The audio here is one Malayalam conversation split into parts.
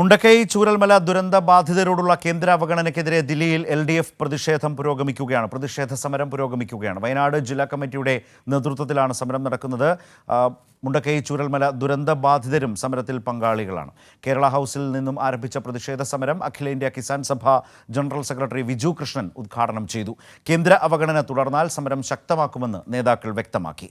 മുണ്ടക്കൈ ചൂരൽമല ദുരന്ത ബാധിതരോടുള്ള കേന്ദ്ര അവഗണനയ്ക്കെതിരെ ദില്ലിയിൽ എൽ ഡി എഫ് പ്രതിഷേധം പുരോഗമിക്കുകയാണ്. പ്രതിഷേധ സമരം പുരോഗമിക്കുകയാണ്. വയനാട് ജില്ലാ കമ്മിറ്റിയുടെ നേതൃത്വത്തിലാണ് സമരം നടക്കുന്നത്. മുണ്ടക്കൈ ചൂരൽമല ദുരന്ത ബാധിതരും സമരത്തിൽ പങ്കാളികളാണ്. കേരള ഹൗസിൽ നിന്നും ആരംഭിച്ച പ്രതിഷേധ സമരം അഖിലേന്ത്യാ കിസാൻ സഭ ജനറൽ സെക്രട്ടറി വിജു കൃഷ്ണൻ ഉദ്ഘാടനം ചെയ്തു. കേന്ദ്ര അവഗണന തുടർന്നാൽ സമരം ശക്തമാക്കുമെന്ന് നേതാക്കൾ വ്യക്തമാക്കി.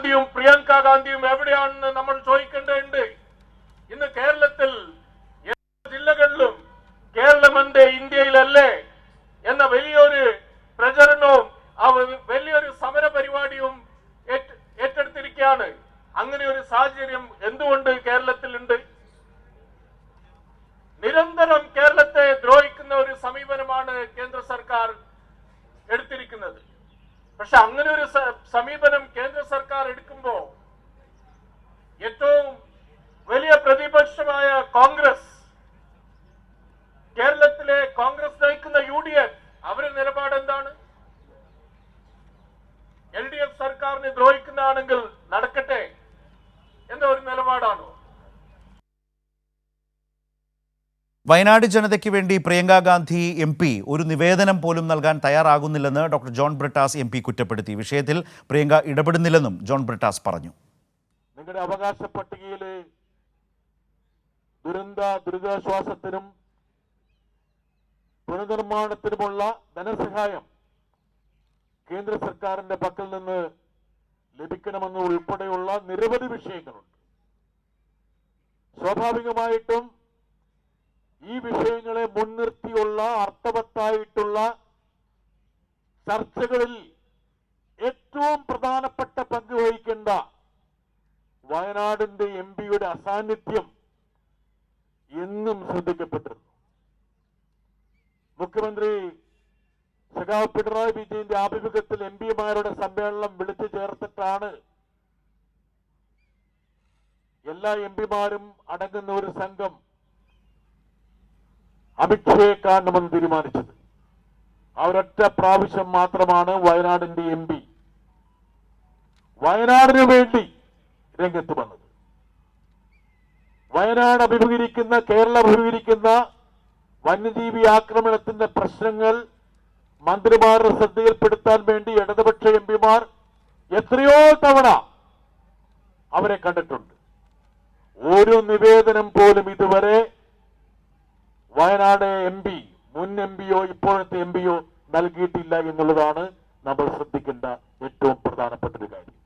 ഗാന്ധിയും പ്രിയങ്ക ഗാന്ധിയും എവിടെയാണെന്ന് നമ്മൾ ചോദിക്കേണ്ടതുണ്ട്. ഇന്ന് കേരളത്തിൽ ജില്ലകളിലും കേരളം എന്റെ ഇന്ത്യയിലല്ലേ എന്ന വലിയൊരു പ്രചരണവും വലിയൊരു സമര പരിപാടിയും ഏറ്റെടുത്തിരിക്കുകയാണ്. അങ്ങനെ ഒരു സാഹചര്യം പക്ഷെ അങ്ങനെ ഒരു സമീപനം കേന്ദ്ര സർക്കാർ എടുക്കുമ്പോ ഏറ്റവും വലിയ പ്രതിപക്ഷമായ കോൺഗ്രസ് കേരളത്തിലെ കോൺഗ്രസ് നയിക്കുന്ന യു ഡി എഫ് അവരുടെ നിലപാട് എന്താണ്? എൽ ഡി എഫ് സർക്കാരിനെ ദ്രോഹിക്കുന്നതാണെങ്കിൽ നടക്കട്ടെ എന്ന ഒരു നിലപാടാണോ? വയനാട് ജനതയ്ക്ക് വേണ്ടി പ്രിയങ്ക ഗാന്ധി എം പി ഒരു നിവേദനം പോലും നൽകാൻ തയ്യാറാകുന്നില്ലെന്ന് doctor John Brittas M P കുറ്റപ്പെടുത്തി. വിഷയത്തിൽ പ്രിയങ്ക ഇടപെടുന്നില്ലെന്നും ജോൺ ബ്രിട്ടാസ് പറഞ്ഞു. നിങ്ങളുടെ അവകാശ പട്ടികയിലെ ദുരന്ത ദുരിതാശ്വാസത്തിനും പുനർനിർമ്മാണത്തിനുമുള്ള ധനസഹായം കേന്ദ്ര സർക്കാരിന്റെ പക്കൽ നിന്ന് ലഭിക്കണമെന്ന് ഉൾപ്പെടെയുള്ള നിരവധി വിഷയങ്ങളുണ്ട്. സ്വാഭാവികമായിട്ടും ഈ വിഷയങ്ങളെ മുൻനിർത്തിയുള്ള അർത്ഥവത്തായിട്ടുള്ള ചർച്ചകളിൽ ഏറ്റവും പ്രധാനപ്പെട്ട പങ്ക് വഹിക്കേണ്ട വയനാടിന്റെ എം പിയുടെ അസാന്നിധ്യം എന്നും ശ്രദ്ധിക്കപ്പെട്ടിരുന്നു. മുഖ്യമന്ത്രി സഖാവ് പിണറായി വിജയന്റെ ആഭിമുഖ്യത്തിൽ എം പിമാരുടെ സമ്മേളനം വിളിച്ചു ചേർത്തിട്ടാണ് എല്ലാ എം പിമാരും അടങ്ങുന്ന ഒരു സംഘം അമിത്ഷയെ കാണണമെന്ന് തീരുമാനിച്ചത്. ആ ഒരൊറ്റ പ്രാവശ്യം മാത്രമാണ് വയനാടിന്റെ എം പി. വയനാടിനു വേണ്ടി രംഗത്ത് വന്നത്. വയനാട് അഭിമുഖീകരിക്കുന്ന കേരളം അഭിമുഖീകരിക്കുന്ന വന്യജീവി ആക്രമണത്തിന്റെ പ്രശ്നങ്ങൾ മന്ത്രിമാരുടെ ശ്രദ്ധയിൽപ്പെടുത്താൻ വേണ്ടി ഇടതുപക്ഷ എം പിമാർ എത്രയോ തവണ അവരെ കണ്ടിട്ടുണ്ട്. ഒരു നിവേദനം പോലും ഇതുവരെ വയനാട് എം പി മുൻ എം പിയോ ഇപ്പോഴത്തെ എം പിയോ നൽകിയിട്ടില്ല എന്നുള്ളതാണ് നമ്മൾ ശ്രദ്ധിക്കേണ്ട ഏറ്റവും പ്രധാനപ്പെട്ട ഒരു കാര്യം.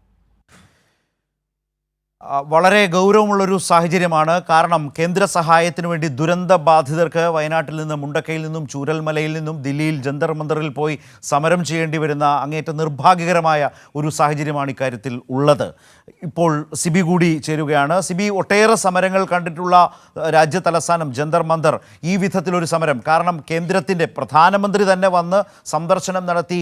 വളരെ ഗൗരവമുള്ളൊരു സാഹചര്യമാണ്. കാരണം കേന്ദ്ര സഹായത്തിനു വേണ്ടി ദുരന്ത ബാധിതർക്ക് വയനാട്ടിൽ നിന്നും മുണ്ടക്കയിൽ നിന്നും ചൂരൽമലയിൽ നിന്നും ദില്ലിയിൽ ജന്തർ മന്ദറിൽ പോയി സമരം ചെയ്യേണ്ടി വരുന്ന അങ്ങേറ്റ നിർഭാഗ്യകരമായ ഒരു സാഹചര്യമാണ് ഇക്കാര്യത്തിൽ ഉള്ളത്. ഇപ്പോൾ സിബി കൂടി ചേരുകയാണ്. സിബി ഒട്ടേറെ സമരങ്ങൾ കണ്ടിട്ടുള്ള രാജ്യ തലസ്ഥാനം ജന്തർ മന്ദർ ഈ വിധത്തിലൊരു സമരം. കാരണം കേന്ദ്രത്തിന്റെ പ്രധാനമന്ത്രി തന്നെ വന്ന് സന്ദർശനം നടത്തി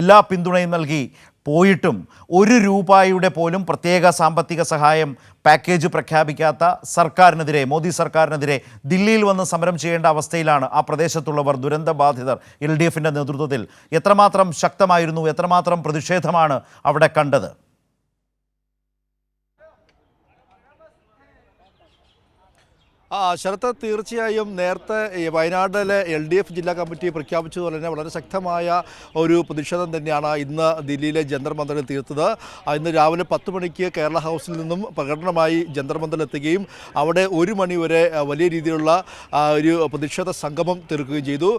എല്ലാ പിന്തുണയും നൽകി. പോയിട്ടും ഒരു രൂപയുടെ പോലും പ്രത്യേക സാമ്പത്തിക സഹായം പാക്കേജ് പ്രഖ്യാപിക്കാത്ത സർക്കാരിനെതിരെ മോദി സർക്കാരിനെതിരെ ദില്ലിയിൽ വന്ന് സമരം ചെയ്യേണ്ട അവസ്ഥയിലാണ് ആ പ്രദേശത്തുള്ളവർ ദുരന്ത ബാധിതർ എൽ ഡി എഫിന്റെ നേതൃത്വത്തിൽ. എത്രമാത്രം ശക്തമായിരുന്നു എത്രമാത്രം പ്രതിഷേധമാണ് അവിടെ കണ്ടത്. ശരത്ത് തീർച്ചയായും നേരത്തെ വയനാട്ടിലെ എൽ ഡി എഫ് ജില്ലാ കമ്മിറ്റി പ്രഖ്യാപിച്ചതുപോലെ തന്നെ വളരെ ശക്തമായ ഒരു പ്രതിഷേധം തന്നെയാണ് ഇന്ന് ദില്ലിയിലെ ജന്തർ തീർത്തത്. ഇന്ന് രാവിലെ പത്ത് മണിക്ക് കേരള ഹൗസിൽ നിന്നും പ്രകടനമായി ജന്തർ എത്തുകയും അവിടെ ഒരു മണി വരെ വലിയ രീതിയിലുള്ള ഒരു പ്രതിഷേധ സംഗമം തീർക്കുകയും ചെയ്തു.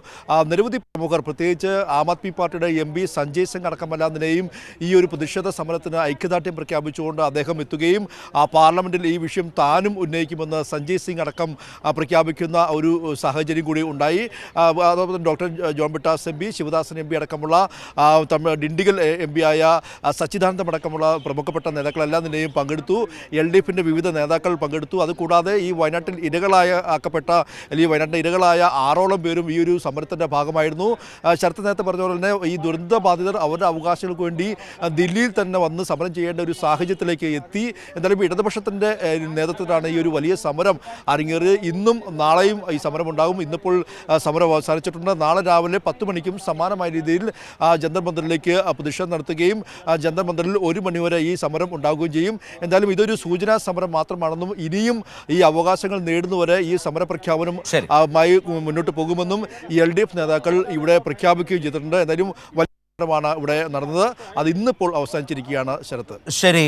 നിരവധി പ്രമുഖർ പ്രത്യേകിച്ച് ആം ആദ്മി പാർട്ടിയുടെ എം പി സഞ്ജയ് സിംഗ് അടക്കമല്ലാതിനെയും ഈ ഒരു പ്രതിഷേധ സമരത്തിന് ഐക്യദാർഢ്യം പ്രഖ്യാപിച്ചുകൊണ്ട് അദ്ദേഹം എത്തുകയും ആ പാർലമെന്റിൽ ഈ വിഷയം താനും ഉന്നയിക്കുമെന്ന് സഞ്ജയ് സിംഗ് അടക്കം ആ, പ്രഖ്യാപിക്കുന്ന ഒരു സാഹചര്യം കൂടി ഉണ്ടായി. അതോടൊപ്പം doctor John Brittas M P Sivadasan M P അടക്കമുള്ള തമിഴ് ഡിണ്ടിഗൽ എം പി ആയ സച്ചിദാനന്ദം അടക്കമുള്ള പ്രമുഖപ്പെട്ട നേതാക്കളെല്ലാം നിലയും പങ്കെടുത്തു. എൽ ഡി എഫിന്റെ വിവിധ നേതാക്കൾ പങ്കെടുത്തു. അതുകൂടാതെ ഈ വയനാട്ടിൽ ഇരകളായ ആക്കപ്പെട്ട അല്ലെങ്കിൽ വയനാട്ടിലെ ഇരകളായ ആറോളം പേരും ഈ ഒരു സമരത്തിന്റെ ഭാഗമായിരുന്നു. ശരത് നേരത്തെ പറഞ്ഞ പോലെ തന്നെ ഈ ദുരന്ത ബാധിതർ അവരുടെ അവകാശങ്ങൾക്ക് വേണ്ടി ദില്ലിയിൽ തന്നെ വന്ന് സമരം ചെയ്യേണ്ട ഒരു സാഹചര്യത്തിലേക്ക് എത്തി. എന്തായാലും ഇടതുപക്ഷത്തിന്റെ നേതൃത്വത്തിലാണ് ഈ ഒരു വലിയ സമരം അരങ്ങേറി അരങ്ങേറി ഇന്നും നാളെയും ഈ സമരം ഉണ്ടാകും ഇന്നിപ്പോൾ സമരം അവസാനിച്ചിട്ടുണ്ട്. നാളെ രാവിലെ പത്ത് മണിക്കും സമാനമായ രീതിയിൽ ജന്തർ മന്ദിറിലേക്ക് പ്രതിഷേധം നടത്തുകയും ജന്തർ മന്ദിറിൽ ഒരു മണിവരെ ഈ സമരം ഉണ്ടാകുകയും ചെയ്യും. എന്തായാലും ഇതൊരു സൂചനാ സമരം മാത്രമാണെന്നും ഇനിയും ഈ അവകാശങ്ങൾ നേടുന്നവരെ ഈ സമര പ്രഖ്യാപനം മായി മുന്നോട്ട് പോകുമെന്നും എൽ ഡി എഫ് നേതാക്കൾ ഇവിടെ പ്രഖ്യാപിക്കുകയും ചെയ്തിട്ടുണ്ട്. എന്തായാലും വലിയ സമരമാണ് ഇവിടെ നടന്നത്. അത് ഇന്നിപ്പോൾ അവസാനിച്ചിരിക്കുകയാണ് ശരത്ത്. ശരി.